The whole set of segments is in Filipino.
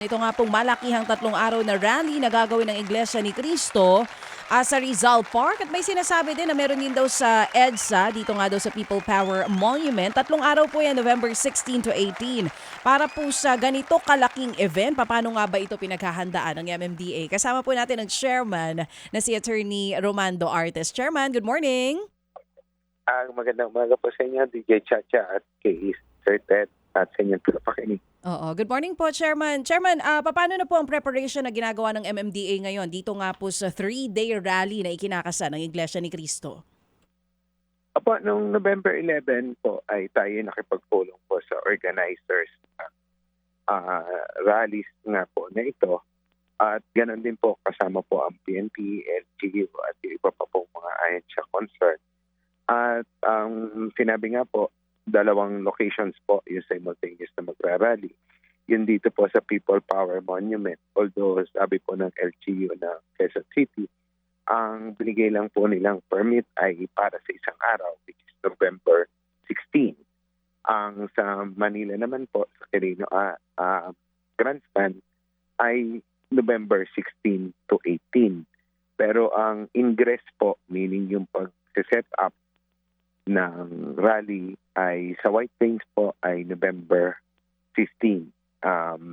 Ito nga pong malakihang tatlong araw na rally na gagawin ng Iglesia ni Cristo ah, sa Rizal Park. At may sinasabi din na meron din daw sa EDSA, dito nga daw sa People Power Monument. Tatlong araw po yan, November 16 to 18. Para po sa ganito kalaking event, paano nga ba ito pinaghahandaan ng MMDA? Kasama po natin ang chairman na si Attorney Romando Artes. Chairman, good morning! Ang magandang umaga po sa inyo, DJ Chacha at kay Sir Ted at sa inyong pinapakinig. Oo, good morning po, Chairman. Chairman, ah, paano na po ang preparation na ginagawa ng MMDA ngayon dito nga po sa three-day rally na ikinakasa ng Iglesia ni Cristo? Apo, noong November 11 po ay tayo nakipagpulong po sa organizers ng ah, rallies nga po na ito. At ganoon din po kasama po ang PNP, LGU at iba pa po mga ayon sa concern. At ang sinabi nga po, dalawang locations po yung simultaneous na magra-rally. Yun dito po sa People Power Monument. Although sabi po ng LGU ng Quezon City, ang binigay lang po nilang permit ay para sa isang araw, which is November 16. Ang sa Manila naman po, sa Quirino uh, Grandstand, ay November 16 to 18. Pero ang ingress po, meaning yung pag-set up ng rally ay sa White Plains po ay November 15. Um,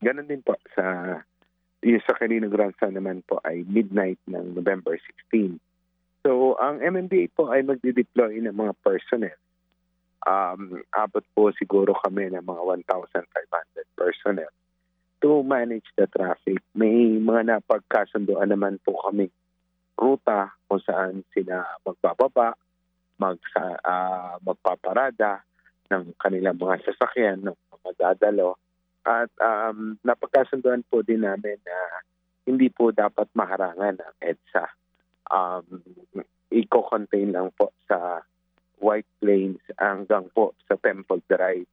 ganon din po sa yung sa Carino Grandstand naman po ay midnight ng November 16. So, ang MMDA po ay magdi-deploy ng mga personnel. Um, abot po siguro kami ng mga 1,500 personnel to manage the traffic. May mga napagkasunduan naman po kami ruta kung saan sila magbababa, mag, ah, magpaparada ng kanilang mga sasakyan, ng mga dadalo. At um, napagkasunduan po din namin na hindi po dapat maharangan ang EDSA. Um, i-contain lang po sa White Plains hanggang po sa Temple Drive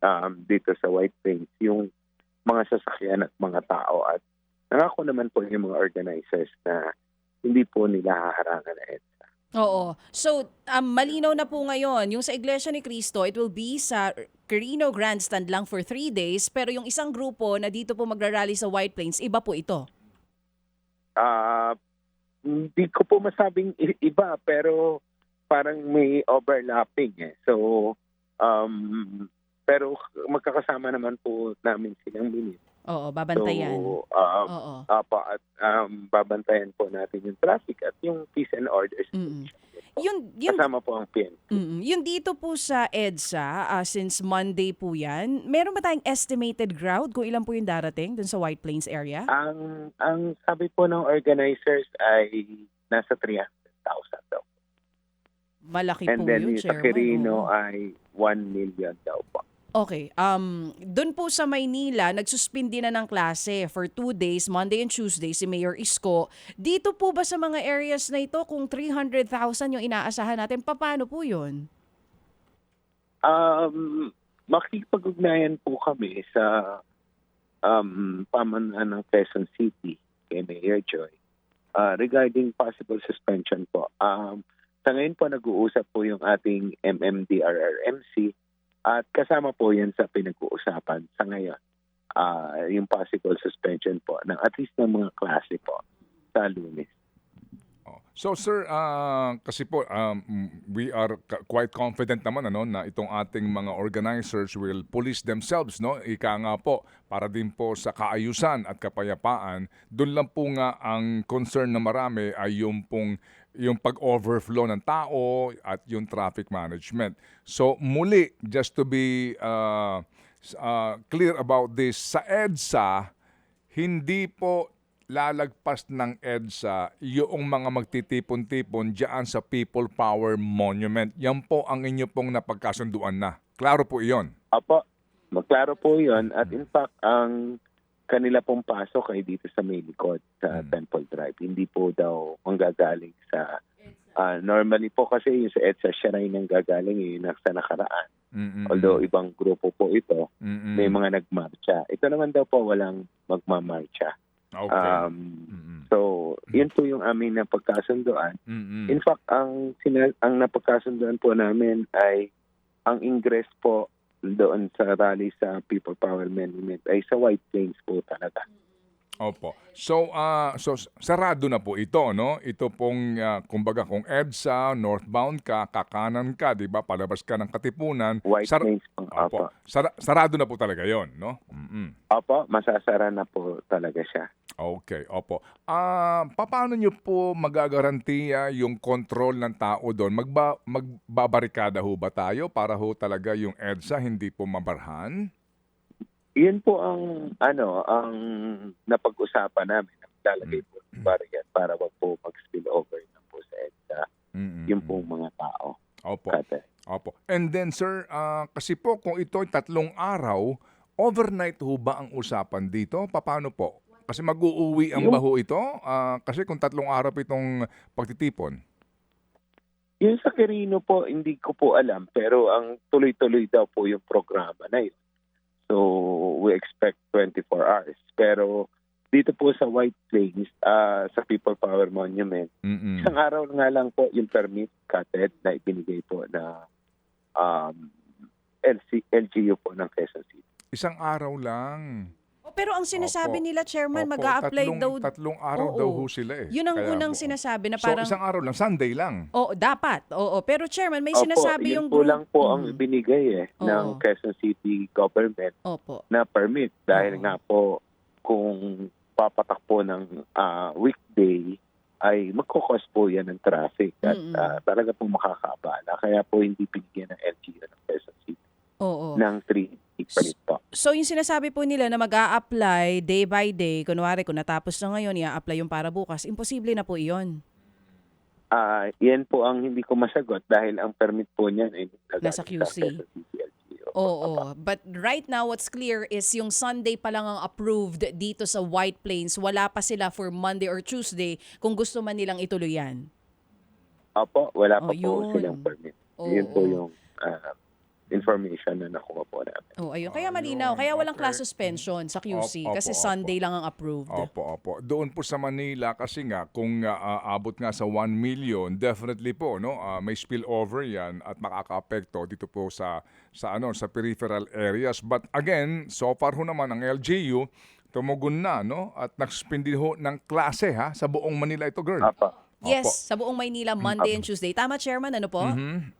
um, dito sa White Plains yung mga sasakyan at mga tao. At nangako naman po yung mga organizers na hindi po nila haharangan ang EDSA. Oo. So, um, malinaw na po ngayon, yung sa Iglesia ni Cristo, it will be sa Carino Grandstand lang for three days, pero yung isang grupo na dito po magrarally sa White Plains, iba po ito. Ah, hindi ko po masabing iba pero parang may overlapping eh. So um pero magkakasama naman po namin silang minute. Oo, babantayan. So um, Oo. apa at um, babantayan po natin yung traffic at yung peace and orders. Mm-mm. Yun, yun, Kasama po ang PNP. mm, yun dito po sa EDSA, ah, since Monday po yan, meron ba tayong estimated crowd kung ilan po yung darating dun sa White Plains area? Ang ang sabi po ng organizers ay nasa 300,000 daw. Malaki And po then yun, yung sa Chairman. Quirino ay 1 million daw po. Okay. Um, doon po sa Maynila, nagsuspindi na ng klase for two days, Monday and Tuesday, si Mayor Isko. Dito po ba sa mga areas na ito, kung 300,000 yung inaasahan natin, paano po yun? Um, makikipag-ugnayan po kami sa um, pamanan ng Quezon City kay Mayor Joy uh, regarding possible suspension po. Um, sa ngayon po nag-uusap po yung ating MMDRRMC at kasama po yan sa pinag-uusapan sa ngayon. Uh, yung possible suspension po ng at least ng mga klase po sa lunes. Oh. So sir, ah, kasi po um, we are quite confident naman ano na itong ating mga organizers will police themselves no. Ika nga po para din po sa kaayusan at kapayapaan. Doon lang po nga ang concern na marami ay yung pong yung pag-overflow ng tao at yung traffic management. So muli just to be s- ah, clear about this sa EDSA hindi po lalagpas ng EDSA yung mga magtitipon-tipon diyan sa People Power Monument. Yan po ang inyo pong napagkasunduan na. Klaro po iyon. Apo, magklaro po yun. At in fact, ang kanila pong pasok ay dito sa may likod, sa Mm. Temple Drive. Hindi po daw manggagaling sa... ah, normally po kasi yung sa EDSA, siya na yung gagaling yung sa nakaraan. Mm-mm. Although ibang grupo po ito, Mm-mm. may mga nagmarcha. Ito naman daw po walang magmamarcha. Okay. Um, Mm-mm. so, yun po yung aming napagkasunduan. Mm-mm. In fact, ang sina- ang napagkasunduan po namin ay ang ingress po doon sa rally sa People Power Monument ay sa White Plains po talaga. Opo. So, ah, so sarado na po ito, no? Ito pong, ah, kumbaga, kung EDSA, northbound ka, kakanan ka, di ba? Palabas ka ng Katipunan. White sar-. Opo. Sara- sarado na po talaga yon, no? mm Opo, masasara na po talaga siya. Okay, opo. Ah, paano niyo po magagarantiya yung control ng tao doon? Magba magbabarikada ho ba tayo para ho talaga yung EDSA hindi po mabarhan? Yun po ang ano ang napag-usapan namin. Lalagay po ng barrier para wag po mag-spill over na po sa EDSA Mm-mm. yung pong mga tao. Opo. Kate. Opo. And then sir, ah, kasi po kung ito ay tatlong araw, overnight ho ba ang usapan dito? Paano po? Kasi mag-uuwi ang Yung- baho ito? Ah, kasi kung tatlong araw po itong pagtitipon. Yung sa Quirino po, hindi ko po alam. Pero ang tuloy-tuloy daw po yung programa na yun. So, we expect 24 hours. Pero dito po sa White Plains, ah, sa People Power Monument, Mm-mm. isang araw nga lang po yung permit kated na ibinigay po na um, LC, LGU po ng Quezon City. Isang araw lang. Oh, pero ang sinasabi Opo. nila, Chairman, Opo, mag apply tatlong, daw. Tatlong araw Oo. daw ho sila eh. Yun ang Kaya unang po- sinasabi na So, parang... isang araw lang, Sunday lang. Oo, dapat. Oo, pero Chairman, may Opo, sinasabi yun yung po group. lang po ang Mhm. ibinigay eh Oo. ng Quezon City government Opo. na permit dahil Oo. nga po kung papatakpo ng ah, weekday ay magkukos po yan ng traffic at Mm-mm. ah, talaga po makakaabala. Kaya po hindi binigyan ng LGU ng Quezon City Oo. ng 3 permit po. So yung sinasabi po nila na mag apply day by day, kunwari kung natapos na ngayon, i-apply yung para bukas, imposible na po iyon. Ah, yan po ang hindi ko masagot dahil ang permit po niyan ay Nasa QC. Oo. But right now, what's clear is yung Sunday pa lang ang approved dito sa White Plains. Wala pa sila for Monday or Tuesday kung gusto man nilang ituloy yan. Opo, wala Oh, pa po yun. silang permit. Oo. Yun po yung ah, information na nakuha po namin. Oh, ayun. Kaya Ayun, malinaw. Kaya walang okay. class suspension sa QC Opo, kasi opo, Sunday lang ang approved. Opo, opo. Doon po sa Manila kasi nga kung ah, aabot nga sa 1 million, definitely po no, ah, may spillover 'yan at makakaapekto dito po sa sa ano sa peripheral areas. But again, so far ho naman ang LGU tumugon na no at nagsuspindi ho ng klase ha sa buong Manila ito, girl. Opo. Yes, Opo. sa buong Maynila, Monday and Tuesday. Tama, Chairman? Ano po?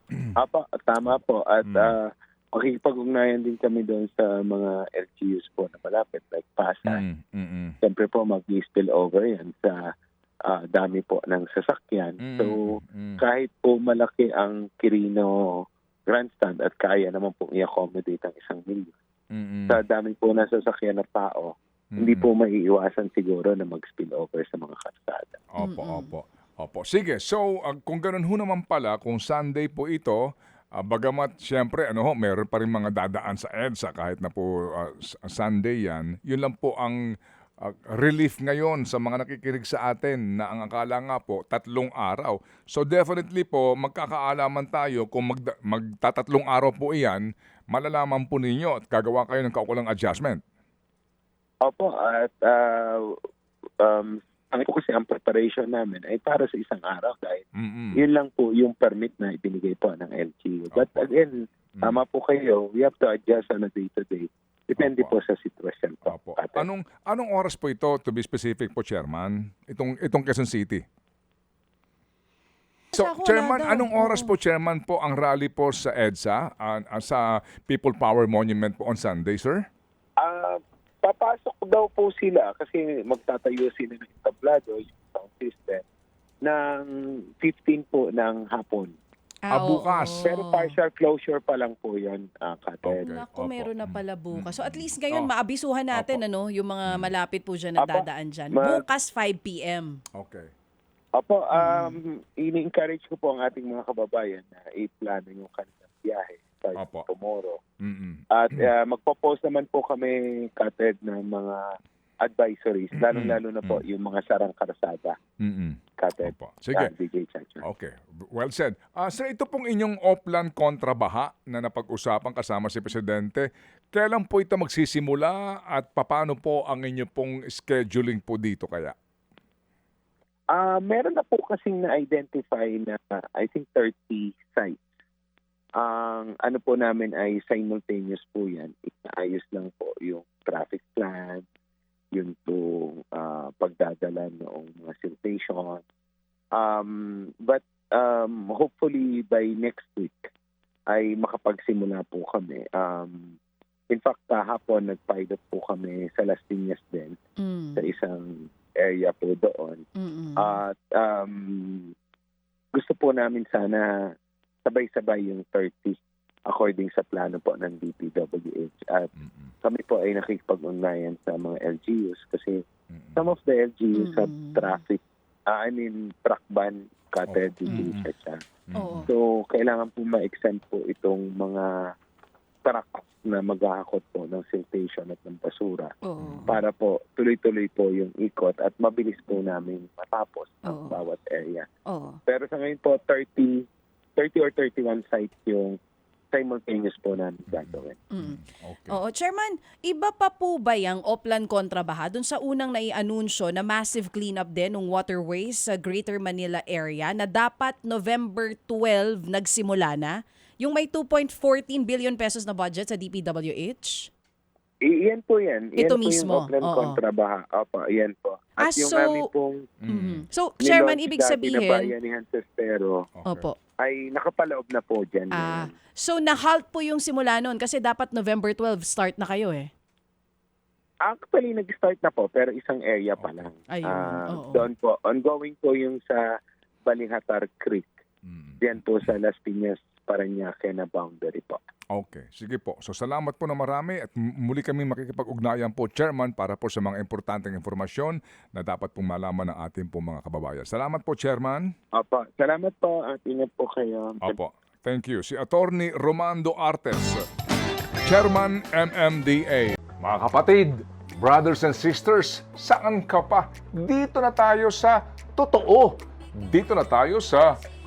Mhm. Apo, tama po. At Mm. ah, makikipag-ugnayan din kami doon sa mga LGUs po na malapit like Pasay. Mm, mm, mm. Siyempre po mag-spill over yan sa ah, dami po ng sasakyan. Mm, So mm. kahit po malaki ang Quirino grandstand at kaya naman po i-accommodate ang isang milyon. Mm, mm. Sa dami po ng sasakyan na tao, hindi Mm. po maiiwasan siguro na mag-spill over sa mga kalsada. Opo, Mm-mm. opo. Opo. Sige, so ah, kung ganun ho naman pala, kung Sunday po ito, ah, bagamat siyempre, ano ho, meron pa rin mga dadaan sa EDSA kahit na po s- Sunday yan, yun lang po ang ah, relief ngayon sa mga nakikinig sa atin na ang akala nga po, tatlong araw. So definitely po, magkakaalaman tayo kung magda- magtatatlong araw po iyan, malalaman po ninyo at gagawa kayo ng kaukulang adjustment. Opo, at ah, um, ang po kasi ang preparation namin ay para sa isang araw dahil Mm-mm. yun lang po yung permit na ibinigay po ng LGU. But Opo. again, Mm. tama po kayo, we have to adjust on a day-to-day. Depende Opo. po sa sitwasyon po. Opo. Ate. Anong anong oras po ito to be specific po chairman? Itong itong Quezon City. So, ako, chairman, anong oras po chairman po ang rally po sa EDSA ah, sa People Power Monument po on Sunday, sir? Ah, papasok daw po sila kasi magtatayo sila ng entablado, yung sound system, ng 15 po ng hapon. Ah, oo. bukas. Pero partial closure pa lang po yan, uh, Okay. Naku, Opo. meron na pala bukas. So at least ngayon, Oh. maabisuhan natin Opo. ano, yung mga malapit po dyan Opo. nagdadaan dyan. Ma- Bukas 5 p.m. Okay. Opo, um, ini-encourage ko po ang ating mga kababayan na i-plano yung kanilang biyahe starting Opo. tomorrow. Mm-mm. At uh, magpo-post naman po kami, Kated, ng mga advisories, Mm-mm. lalong-lalo na po yung mga sarang karsada, Mm-mm. Kated. Opo. Sige. DJ Chacha. Okay, well said. Ah, sir, ito pong inyong Oplan kontrabaha na napag-usapan kasama si Presidente. Kailan po ito magsisimula at paano po ang inyo pong scheduling po dito kaya? Ah, meron na po kasing na-identify na I think 30 sites ang ano po namin ay simultaneous po yan. Inaayos lang po yung traffic plan, yun po ah, pagdadala noong mga siltation. Um, but um, hopefully by next week ay makapagsimula po kami. Um, in fact, kahapon nag-pilot po kami sa Las Piñas din Mm. sa isang area po doon. Mm-mm. At um, gusto po namin sana sabay-sabay yung 30 according sa plano po ng DPWH. At Mm-mm. kami po ay nakikipag-ugnayan sa mga LGUs kasi Mm-mm. some of the LGUs have Mm. traffic, ah, I mean truck ban cutter Oh. dito Mm. siya. Oo. So, kailangan po ma-exempt po itong mga trucks na maghahakot po ng siltation at ng basura Oo. para po tuloy-tuloy po yung ikot at mabilis po namin matapos ang bawat area. Oo. Pero sa ngayon po, 30, 30 or 31 sites yung simultaneous po namin gagawin. Mm. Okay. Oo, Chairman, iba pa po ba yung Oplan Kontrabaha dun sa unang naianunsyo na massive cleanup din ng waterways sa Greater Manila area na dapat November 12 nagsimula na? Yung may 2.14 billion pesos na budget sa DPWH? I- iyan po yan. Iyan Ito po mismo, yung Auckland oo. Kontrabaha. Opo, iyan po. At Ah, yung so- pong Mm. So, Chairman, ibig dati na sabihin... bayanihan sa Okay. Opo. Ay nakapaloob na po dyan. Ah, so na-halt po yung simula noon kasi dapat November 12 start na kayo eh. Actually, nag-start na po, pero isang area pa lang. Ayun, Ah, oo. doon po. Ongoing po yung sa Balihatar Creek. Mm. Diyan po sa Las Piñas, Parañaque na boundary po. Okay, sige po. So salamat po na marami at muli kami makikipag-ugnayan po, Chairman, para po sa mga importanteng informasyon na dapat pong malaman ng ating po mga kababayan. Salamat po, Chairman. Opo, salamat po at ingat po kayo. Opo, thank you. Si Attorney Romando Artes, Chairman MMDA. Mga kapatid, brothers and sisters, saan ka pa? Dito na tayo sa totoo. Dito na tayo sa